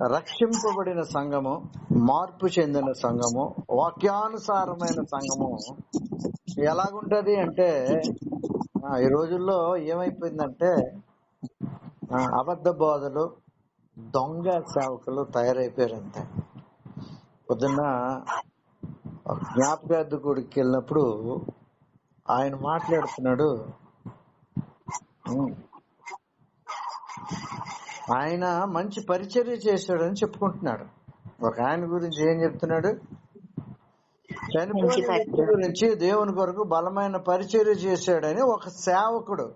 రక్షింపబడిన సంఘము మార్పు చెందిన సంఘము వాక్యానుసారమైన సంఘము ఎలాగుంటది అంటే ఈ రోజుల్లో ఏమైపోయిందంటే అబద్ధ బోధలు దొంగ సేవకులు తయారైపోయారు అంతే పొద్దున్న జ్ఞాపకార్థ గుడికి వెళ్ళినప్పుడు ఆయన మాట్లాడుతున్నాడు ఆయన మంచి పరిచర్య చేశాడని చెప్పుకుంటున్నాడు. ఒక ఆయన గురించి ఏం చెప్తున్నాడు? చనిపోయిన. గురించి దేవుని కొరకు బలమైన పరిచర్య చేశాడని ఒక సేవకుడు.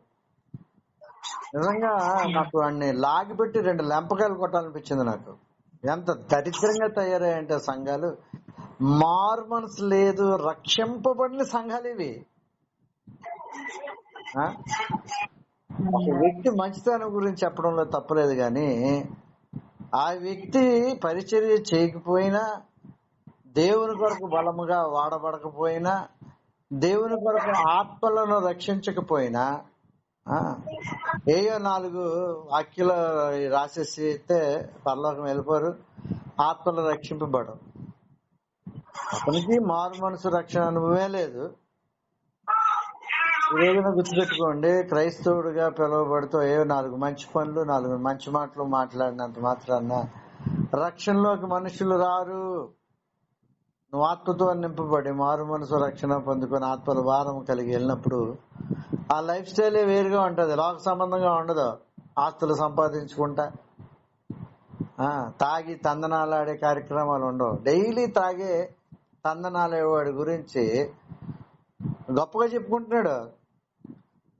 నిజంగా నాకు వాడిని లాగిపెట్టి రెండు లెంపకాయలు కొట్టాలనిపించింది నాకు. ఎంత దరిద్రంగా తయారయ్యంటే సంఘాలు. మారు మనసు లేదు రక్షింపబడిన సంఘాలు ఇవి. వ్యక్తి మంచితనం గురించి చెప్పడంలో తప్పలేదు కానీ ఆ వ్యక్తి పరిచర్య చేయకపోయినా దేవుని కొరకు బలముగా వాడబడకపోయినా దేవుని కొరకు ఆత్మలను రక్షించకపోయినా ఏయో నాలుగు వాక్యలు రాసేసి అయితే పరలోకం వెళ్ళిపోరు ఆత్మలు రక్షింపబడవు అతనికి మారు మనసు రక్షణ అనుభవమే లేదు. ఈ రోజున గుర్తుపెట్టుకోండి క్రైస్తవుడిగా పిలువబడుతూ ఏ నాలుగు మంచి పనులు నాలుగు మంచి మాటలు మాట్లాడినంత మాత్రాన రక్షణలోకి మనుషులు రారు. నువ్వు ఆత్మతో నింపబడి మారు మనసు రక్షణ పొందుకొని ఆత్మల భారం కలిగి వెళ్ళినప్పుడు ఆ లైఫ్ స్టైలే వేరుగా ఉంటుంది లోక సంబంధంగా ఉండదు. ఆస్తులు సంపాదించుకుంటా తాగి తందనాలు ఆడే కార్యక్రమాలు ఉండవు. డైలీ తాగే తందనాలేవాడి గురించి గొప్పగా చెప్పుకుంటున్నాడు.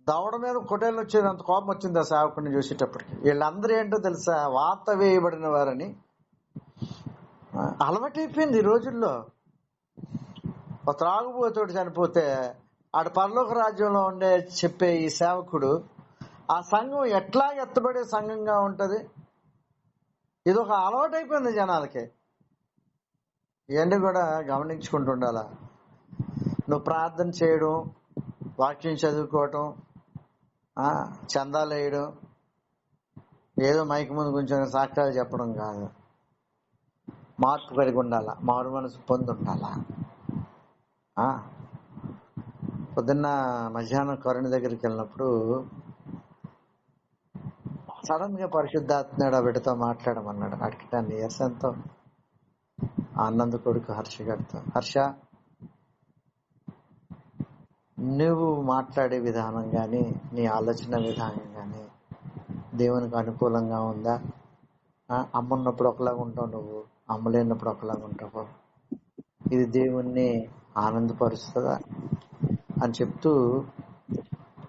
దవడ మీద కొటేళ్ళు వచ్చేది అంత కోపం వచ్చింది ఆ సేవకుడిని చూసేటప్పటికి. వీళ్ళందరూ ఏంటో తెలుసా? వాత వేయబడిన వారని. అలవాటైపోయింది ఈ రోజుల్లో. ఒక త్రాగుబోతోటి చనిపోతే ఆడ పరలోక రాజ్యంలో ఉండే చెప్పే ఈ సేవకుడు ఆ సంఘం ఎట్లా ఎత్తబడే సంఘంగా ఉంటుంది? ఇది ఒక అలవాటైపోయింది జనాలకి. ఇవన్నీ కూడా గమనించుకుంటుండాలా నువ్వు ప్రార్థన చేయడం వాక్యం చదువుకోవటం చందాలు వేయడం ఏదో మైక్ ముందు కొంచెం సాక్ష్యాలు చెప్పడం కాదు. మార్పు కలిగి ఉండాలా మారు మనసు పొంది ఉండాలా ఆ, పొద్దున్న మధ్యాహ్నం కరుణ దగ్గరికి వెళ్ళినప్పుడు సడన్గా పరిశుద్ధాత్మడు ఆ బిడ్డతో మాట్లాడమన్నాడు. వాడికి టెన్ ఇయర్స్ ఎంతో ఆనంద్ కొడుకు హర్ష గారితో. హర్ష నువ్వు మాట్లాడే విధానం కానీ నీ ఆలోచన విధానం కానీ దేవునికి అనుకూలంగా ఉందా? ఆ, అమ్మ ఉన్నప్పుడు ఒకలాగా ఉంటావు నువ్వు అమ్మ లేనప్పుడు ఒకలాగా ఉంటావు. ఇది దేవుణ్ణి ఆనందపరుస్తుందా? అని చెప్తూ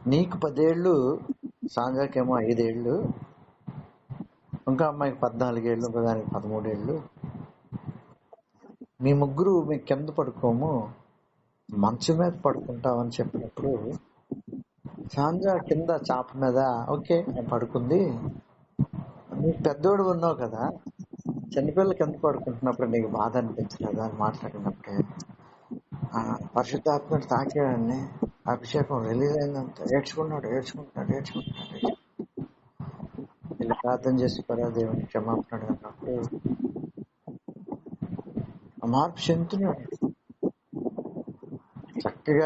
నీకు పదేళ్ళు సాంజాకేమో ఐదేళ్ళు ఇంకా అమ్మాయికి పద్నాలుగేళ్ళు ఇంకో దానికి పదమూడేళ్ళు. మీ ముగ్గురు మీ కింద పడుకోము. మంచం మీద పడుకుంటామని చెప్పినప్పుడు సాంజా కింద చాప మీద ఓకే నేను పడుకుంది. నీకు పెద్దోడు ఉన్నావు కదా చిన్నపిల్లలు కింద పడుకుంటున్నప్పుడు నీకు బాధ అనిపించలేదా? అని మాట్లాడినప్పుడే ఆ, పరిశుద్ధాత్మడు తాకాడని అభిషేకం రిలీజ్ అయిందంత ఏడ్చుకున్నాడు ఏడ్చుకుంటున్నాడు ఏడ్చుకుంటున్నాడు. వీళ్ళు ప్రార్థన చేసి కూడా దేవుని క్షమాపణ అన్నప్పుడు ఆ మార్పు చెందుతున్నాడు. ఇక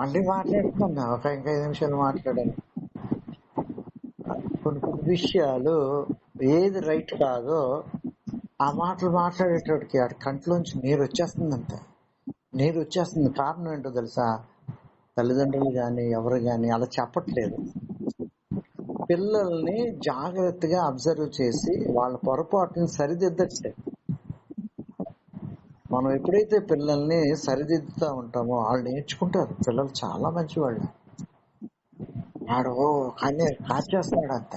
మళ్ళీ మాట్లాడుతున్నా ఒక ఇంకా ఐదు నిమిషాలు మాట్లాడాను కొన్ని కొన్ని విషయాలు ఏది రైట్ కాదో ఆ మాటలు మాట్లాడేటోడికి ఆ కంట్లోంచి నీరు వచ్చేస్తుందంట. నీరు వచ్చేస్తుంది. కారణం ఏంటో తెలుసా? తల్లిదండ్రులు కానీ ఎవరు కానీ అలా చెప్పట్లేదు. పిల్లల్ని జాగ్రత్తగా అబ్జర్వ్ చేసి వాళ్ళ పొరపాటుని సరిదిద్దట్లేదు. మనం ఎప్పుడైతే పిల్లల్ని సరిదిద్దుతా ఉంటామో వాళ్ళు నేర్చుకుంటారు. పిల్లలు చాలా మంచి వాళ్ళు వాడు ఓ కానీ కాచేస్తాడు అంత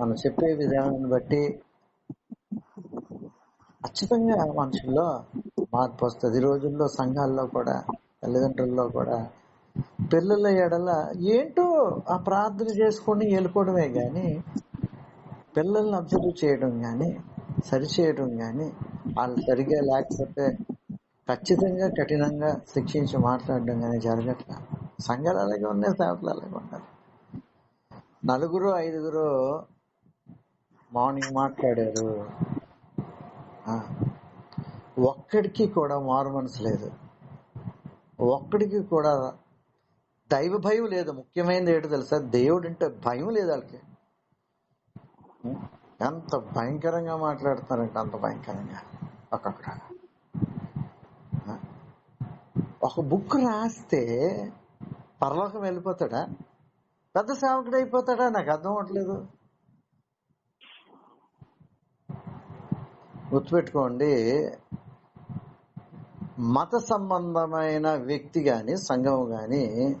మనం చెప్పే విధానాన్ని బట్టి ఖచ్చితంగా మనుషుల్లో మార్పు వస్తుంది. ఈ రోజుల్లో సంఘాల్లో కూడా తల్లిదండ్రుల్లో కూడా పిల్లల ఎడల ఏంటో ఆ ప్రార్థన చేసుకొని వెళ్ళిపోవడమే కానీ పిల్లల్ని అబ్జర్వ్ చేయడం కానీ సరిచేయడం కానీ వాళ్ళు సరిగా లేకపోతే ఖచ్చితంగా కఠినంగా శిక్షించి మాట్లాడడం కానీ జరగట్లా. సంఘాలు అలాగే ఉన్నాయి సేవకులు అలాగే ఉన్నారు. నలుగురు ఐదుగురు మార్నింగ్ మాట్లాడారు. ఆ, ఒక్కడికి కూడా మారు మనసు లేదు. ఒక్కడికి కూడా దైవ భయం లేదు. ముఖ్యమైనది ఏంటో తెలుసా? దేవుడు అంటే భయం లేదు వాళ్ళకి. ఎంత భయంకరంగా మాట్లాడుతున్నారంటే అంత భయంకరంగా. ఒక్కొక్కడ ఒక బుక్ రాస్తే పరలోకం వెళ్ళిపోతాడా? పెద్ద సేవకుడు అయిపోతాడా? నాకు అర్థం అవట్లేదు గుర్తుపెట్టుకోండి మత సంబంధమైన వ్యక్తి కానీ సంఘం కానీ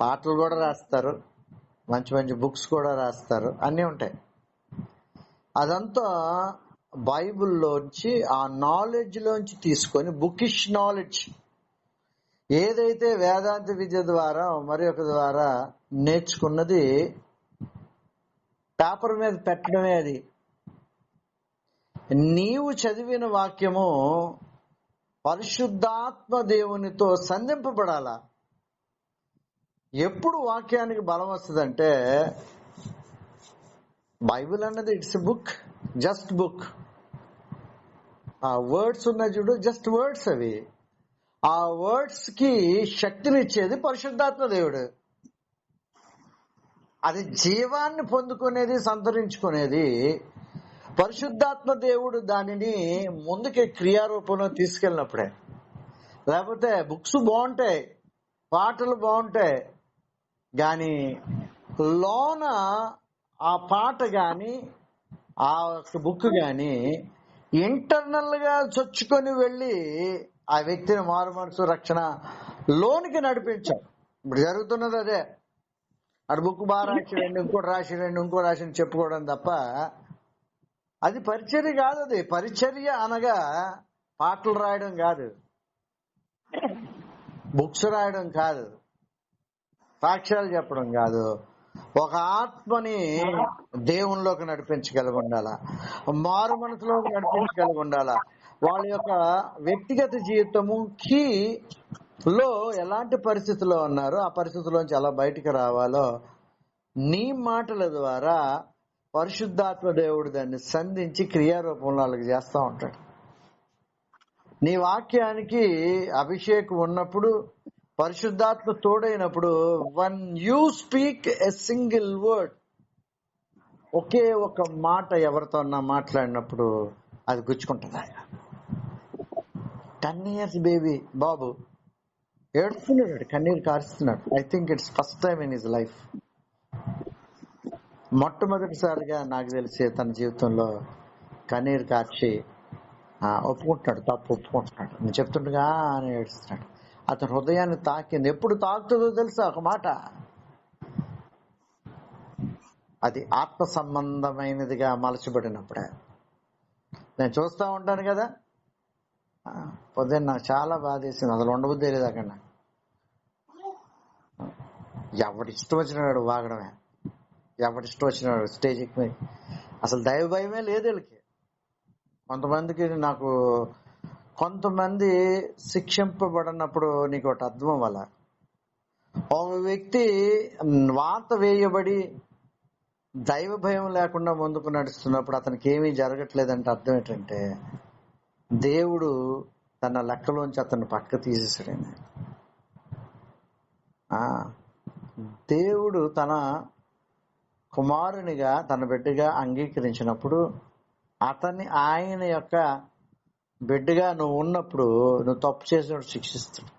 పాటలు కూడా రాస్తారు. మంచి మంచి బుక్స్ కూడా రాస్తారు. అన్నీ ఉంటాయి. అదంతా బైబిల్లోంచి ఆ నాలెడ్జ్ లోంచి తీసుకొని బుకిష్ నాలెడ్జ్. ఏదైతే వేదాంత విద్య ద్వారా మరి ఒక ద్వారా నేర్చుకున్నది పేపర్ మీద పెట్టడమే అది. నీవు చదివిన వాక్యము పరిశుద్ధాత్మ దేవునితో సంధింపబడాలా? ఎప్పుడు వాక్యానికి బలం వస్తుందంటే బైబిల్ అన్నది ఇట్స్ బుక్ జస్ట్ బుక్. ఆ వర్డ్స్ ఉన్న చూడు జస్ట్ వర్డ్స్ అవి. ఆ వర్డ్స్కి శక్తినిచ్చేది పరిశుద్ధాత్మ దేవుడు. అది జీవాన్ని పొందుకునేది సంతరించుకునేది. పరిశుద్ధాత్మ దేవుడు దానిని ముందుకే క్రియారూపంలో తీసుకెళ్ళినప్పుడే. లేకపోతే బుక్స్ బాగుంటాయి పాటలు బాగుంటాయి గాని లోన ఆ పాట గాని ఆ బుక్ గాని ఇంటర్నల్గా చొచ్చుకొని వెళ్ళి ఆ వ్యక్తిని మారు మనసు రక్షణ లోనికి నడిపించాం ఇప్పుడు జరుగుతున్నది అదే. అటు బుక్ బాగా రాసిరండి ఇంకోటి రాసిరండి ఇంకో రాసిని చెప్పుకోవడం తప్ప అది పరిచర్య కాదు అది. పరిచర్య అనగా పాటలు రాయడం కాదు. బుక్స్ రాయడం కాదు. సాక్ష్యాలు చెప్పడం కాదు. ఒక ఆత్మని దేవునిలోకి నడిపించగలిగి ఉండాలా? మారు మనసులోకి నడిపించగలిగి ఉండాలా? వాళ్ళ యొక్క వ్యక్తిగత జీవితముకి లో ఎలాంటి పరిస్థితిలో ఉన్నారో ఆ పరిస్థితిలోంచి ఎలా బయటికి రావాలో నీ మాటల ద్వారా పరిశుద్ధాత్మ దేవుడు దాన్ని సంధించి క్రియారూపంలో వాళ్ళకి చేస్తూ ఉంటాడు. నీ వాక్యానికి అభిషేకం ఉన్నప్పుడు పరిశుద్ధాత్మ తోడైనప్పుడు when you speak a single word ఒకే ఒక మాట ఎవరితో మాట్లాడినప్పుడు అది గుచ్చుకుంటుంది? టెన్ ఇయర్స్ బేబీ బాబు ఏడుస్తున్నాడు కన్నీరు కారుస్తున్నాడు. I think it's first time in his life మొట్టమొదటిసారిగా నాకు తెలిసి తన జీవితంలో కన్నీరు కార్చి ఒప్పుకుంటున్నాడు తప్పు ఒప్పుకుంటున్నాడు. నేను చెప్తుండగా అని ఏడుస్తున్నాడు. అతని హృదయాన్ని తాకింది. ఎప్పుడు తాకుతుందో తెలుసా ఒక మాట? అది ఆత్మ సంబంధమైనదిగా మలచబడినప్పుడే. నేను చూస్తూ ఉంటాను కదా? పొద్దున్న నాకు చాలా బాధేసింది. అసలు ఉండబుద్ధి లేదు అక్కడ ఎవడి ఇష్టం వచ్చినాడు వాగడమే. ఎవడి ఇష్టం వచ్చినాడు స్టేజ్ ఎక్కి అసలు దైవ భయమే లేదు వీళ్ళకి. కొంతమందికి నాకు కొంతమంది శిక్షింపబడినప్పుడు నీకు ఒకటి అర్థం వల్ల ఒక వ్యక్తి వాత వేయబడి దైవ భయం లేకుండా ముందుకు నడుస్తున్నప్పుడు అతనికి ఏమీ జరగట్లేదంటే అర్థం ఏంటంటే దేవుడు తన లెక్కలోంచి అతన్ని పక్క తీసేసాడు దేవుడు తన కుమారునిగా తన బిడ్డగా అంగీకరించినప్పుడు అతన్ని ఆయన యొక్క బిడ్డగా నువ్వు ఉన్నప్పుడు నువ్వు తప్పు చేసినప్పుడు శిక్షిస్తాడు.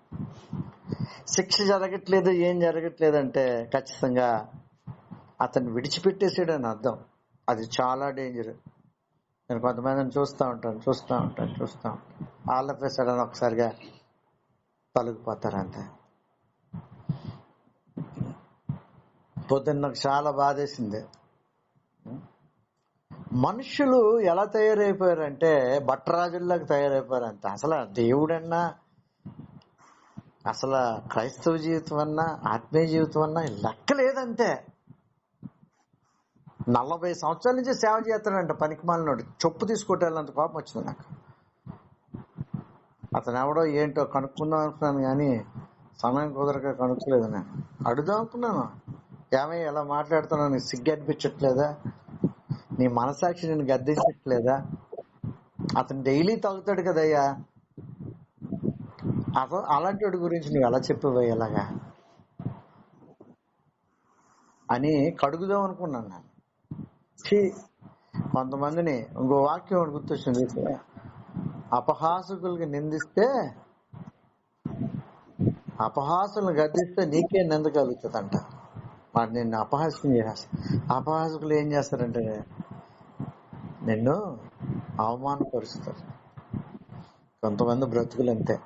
శిక్ష జరగట్లేదు ఏం జరగట్లేదు అంటే ఖచ్చితంగా అతన్ని అని అర్థం. అది చాలా డేంజర్. నేను కొంతమందిని చూస్తూ ఉంటాను చూస్తూ ఉంటాను చూస్తూ ఉంటాను. వాళ్ళపై సడన్ ఒకసారిగా తొలగిపోతారు పొద్దున్న నాకు చాలా బాధేసింది. మనుషులు ఎలా తయారైపోయారంటే భట్టరాజుల్లాగా తయారైపోయారంత అసలు దేవుడన్నా అసలు క్రైస్తవ జీవితం అన్నా ఆత్మీయ జీవితం అన్నా లెక్క లేదంతే నలభై సంవత్సరాల నుంచి సేవ చేస్తాడంట పనికి మాలినోడు చొప్పు తీసుకొట్టేళ్ళంత కోపం వచ్చింది నాకు. అతను ఎవడో ఏంటో కనుక్కుందాం అనుకున్నాను కానీ సమయం కుదరక కనుక్కోలేదు నేను. అడుగుదాం అనుకున్నాను. ఏమై ఎలా మాట్లాడుతున్నాను సిగ్గు అనిపించట్లేదా? నీ మనసాక్షి నేను గద్దించట్లేదా? అతను డైలీ తాగుతాడు కదయ్యా. అతను అలాంటి వాడి గురించి నువ్వు ఎలా చెప్పేవా ఎలాగా అని కడుగుదాం అనుకున్నాను నేను. కొంతమందిని ఇంకో వాక్యం ఒకటి గుర్తొచ్చింది అపహాసకులకి నిందిస్తే అపహాసులను గద్దిస్తే నీకే నింద కలుగుతుందంట. వాడు నిన్ను అపహాస్యం చేస్తా అపహాసకులు ఏం చేస్తారంటే నిన్ను అవమానపరుస్తారు. కొంతమంది బ్రతుకులు అంతే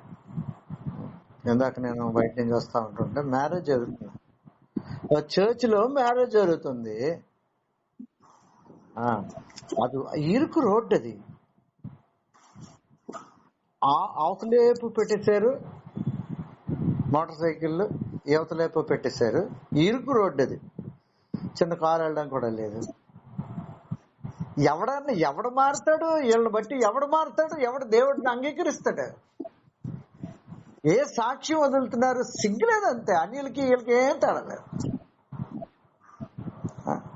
ఇందాక నేను బయట నుంచి వస్తూ ఉంటుంటే మ్యారేజ్ జరుగుతుంది. చర్చ్లో మ్యారేజ్ జరుగుతుంది. ఆ, అది ఇరుకు రోడ్డు అది. ఆ అవతలేపు పెట్టేశారు. మోటార్ సైకిళ్ళు యువతలేపు పెట్టేశారు. ఇరుకు రోడ్డు అది. చిన్న కారు వెళ్ళడం కూడా లేదు. ఎవడన్నా ఎవడు మారుతాడు? వీళ్ళని బట్టి ఎవడు మారుతాడు? ఎవడు దేవుడిని అంగీకరిస్తాడు? ఏ సాక్ష్యం వదులుతున్నారు? సిగ్గులేదు అంతే. అన్యులకి వీళ్ళకి ఏం తేడలేదు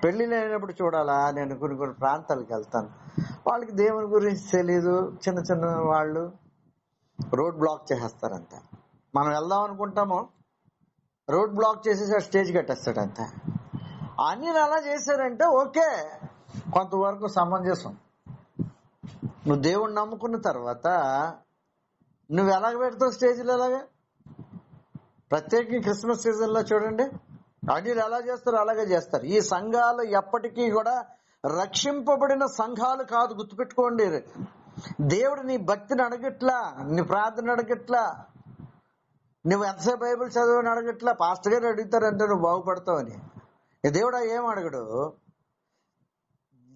పెళ్ళి లేనప్పుడు చూడాలా? నేను కొన్ని కొన్ని ప్రాంతాలకు వెళ్తాను. వాళ్ళకి దేవుని గురించి తెలీదు. చిన్న చిన్న వాళ్ళు రోడ్ బ్లాక్ చేసేస్తారంత మనం వెళ్దాం అనుకుంటాము రోడ్ బ్లాక్ చేసేసి స్టేజ్ కట్టేస్తాడంత అన్యులు అలా చేశారంటే ఓకే. కొంతవరకు సమంజసం. నువ్వు దేవుణ్ణి నమ్ముకున్న తర్వాత నువ్వు ఎలాగ పెడతావు స్టేజ్లో ఎలాగా? ప్రత్యేకంగా క్రిస్మస్ సీజన్లో చూడండి. అన్యులు ఎలా చేస్తారో అలాగే చేస్తారు. ఈ సంఘాలు ఎప్పటికీ కూడా రక్షింపబడిన సంఘాలు కాదు గుర్తుపెట్టుకోండి. దేవుడు నీ భక్తిని అడగట్లా నీ ప్రార్థన అడగట్లా నువ్వు ఎంతసేపు బైబిల్ చదువుని అడగట్లా పాస్టర్ గారు అడుగుతారంటే నువ్వు బాగుపడతావని అని. దేవుడు ఏం అడగడు?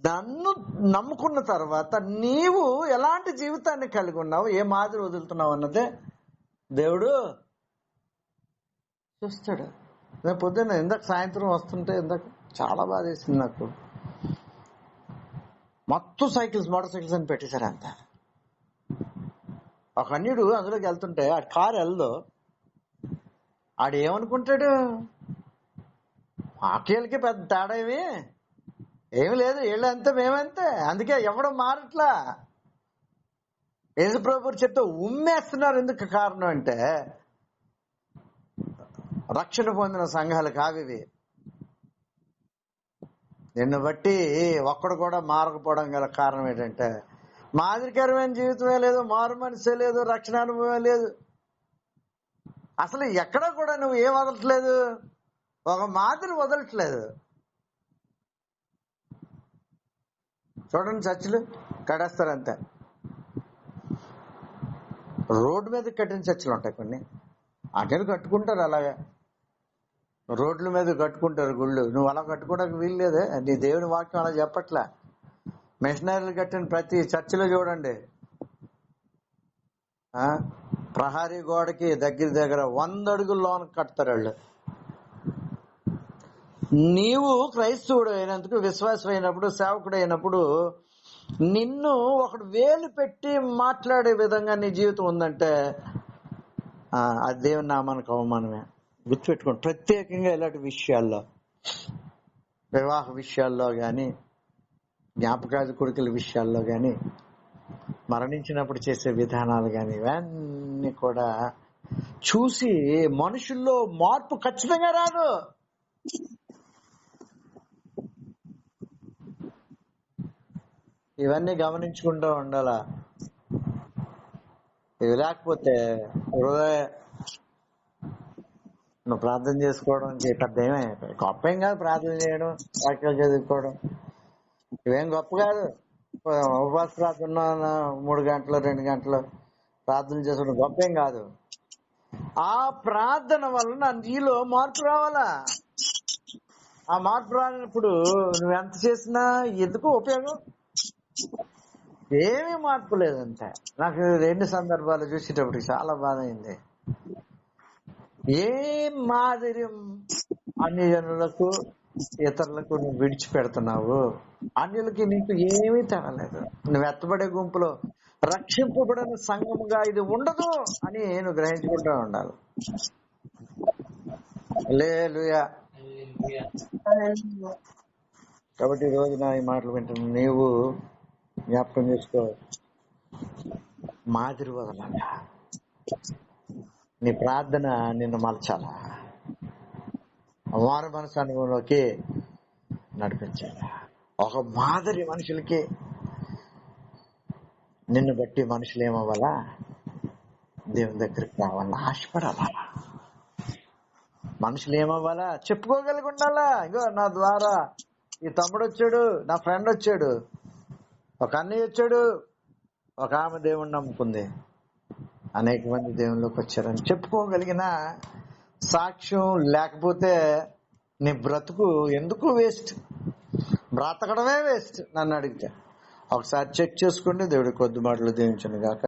నన్ను నమ్ముకున్న తర్వాత నీవు ఎలాంటి జీవితాన్ని కలిగి ఉన్నావు? ఏ మాదిరి వదులుతున్నావు అన్నదే దేవుడు చూస్తాడు. నేను పొద్దున్న ఇందాక సాయంత్రం వస్తుంటే ఇందాక చాలా బాధ వేసింది నాకు. మొత్తం సైకిల్స్ మోటార్ సైకిల్స్ అని పెట్టేశారు అంత ఒక అన్యుడు అందులోకి వెళ్తుంటే ఆ కారు వెళ్దు ఆడు ఏమనుకుంటాడు? మాకేళ్ళకి పెద్ద తేడా ఏమి? ఏమి లేదు వీళ్ళు అంతే మేమంతే. అందుకే ఎవడం మారట్లా. యేసుప్రభు చెప్తే ఉమ్మేస్తున్నారు ఎందుకు కారణం అంటే రక్షణ పొందిన సంఘాలు కావివి నిన్ను బట్టి ఒక్కడు కూడా మారకపోవడం గల కారణం ఏంటంటే మాదిరికరమైన జీవితమే లేదు మారు మనసే లేదు రక్షణ అనుభవం లేదు. అసలు ఎక్కడ కూడా నువ్వు ఏం వదలట్లేదు. ఒక మాదిరి వదలట్లేదు. చూడండి చర్చిలు కడేస్తారు అంతే రోడ్డు మీద కట్టిన చర్చిలు ఉంటాయి కొన్ని. అక్కడ కట్టుకుంటారు అలాగే. రోడ్ల మీద కట్టుకుంటారు గుళ్ళు. నువ్వు అలా కట్టుకోవడానికి వీల్లేదు నీ దేవుని వాక్యం అలా చెప్పట్లే. మిషనరీలు కట్టిన ప్రతి చర్చిలో చూడండి. ఆ? ప్రహారీ గోడకి దగ్గర దగ్గర వంద అడుగుల లోన కడతారు వాళ్ళు. నీవు క్రైస్తవుడు అయినందుకు విశ్వాసం అయినప్పుడు సేవకుడు అయినప్పుడు నిన్ను ఒకడు వేలు పెట్టి మాట్లాడే విధంగా నీ జీవితం ఉందంటే ఆ, అది దేవుని నామానికి అవమానమే. గుర్తుపెట్టుకోండి ప్రత్యేకంగా ఇలాంటి విషయాల్లో వివాహ విషయాల్లో కానీ జ్ఞాపకాది కొడుకుల విషయాల్లో కానీ మరణించినప్పుడు చేసే విధానాలు కానీ ఇవన్నీ కూడా చూసి మనుషుల్లో మార్పు ఖచ్చితంగా రాదు. ఇవన్నీ గమనించుకుంటూ ఉండాలా. ఇవి లేకపోతే హృదయ నువ్వు ప్రార్థన చేసుకోవడం పెద్ద ఏమే గొప్ప ఏం కాదు ప్రార్థన చేయడం వాక్యాలు చదువుకోవడం. ఇవేం గొప్ప కాదు. ఉపవాస ప్రార్థన మూడు గంటలు రెండు గంటలు ప్రార్థన చేసుకోవడం గొప్ప ఏం కాదు. ఆ ప్రార్థన వలన నీలో మార్పు రావాలా? ఆ మార్పు రానప్పుడు నువ్వు ఎంత చేసినా ఎందుకు ఉపయోగం? ఏమీ మార్పు లేదంటే. నాకు రెండు సందర్భాలు చూసేటప్పుడు చాలా బాధ అయింది ఏ మాదిరి అన్ని జనులకు ఇతరులకు నువ్వు విడిచిపెడుతున్నావు? అన్యులకి నీకు ఏమీ తగలేదు. నువ్వు ఎత్తబడే గుంపులో రక్షింపబడిన సంఘముగా ఇది ఉండదు అని నువ్వు గ్రహించుకుంటూ ఉండాలి. లే కాబట్టి ఈ రోజు నా ఈ మాటలు వింటున్న నీవు జ్ఞాపకం చేసుకో మాదిరి వదలక నీ ప్రార్థన నిన్ను మలచాలా? వారి మనసు అనుభవంలోకి నడిపించాలి? ఒక మాదిరి మనుషులకి నిన్ను బట్టి మనుషులు ఏమవ్వాలా? దేవుని దగ్గరికి రావాలా? ఆశపడాలా? మనుషులు ఏమవ్వాలా? చెప్పుకోగలిగి ఉండాలా? ఇగో నా ద్వారా. ఈ తమ్ముడు వచ్చాడు నా ఫ్రెండ్ వచ్చాడు ఒక అన్నయ్య వచ్చాడు. ఒక ఆమె దేవుణ్ణి నమ్ముకుంది. అనేక మంది దేవుళ్ళకి వచ్చారని చెప్పుకోగలిగిన సాక్ష్యం లేకపోతే నీ బ్రతుకు ఎందుకు వేస్ట్? బ్రతకడమే వేస్ట్? నన్ను అడిగితే. ఒకసారి చెక్ చేసుకోండి దేవుడి కొద్ది మాటలు దీవించను గాక.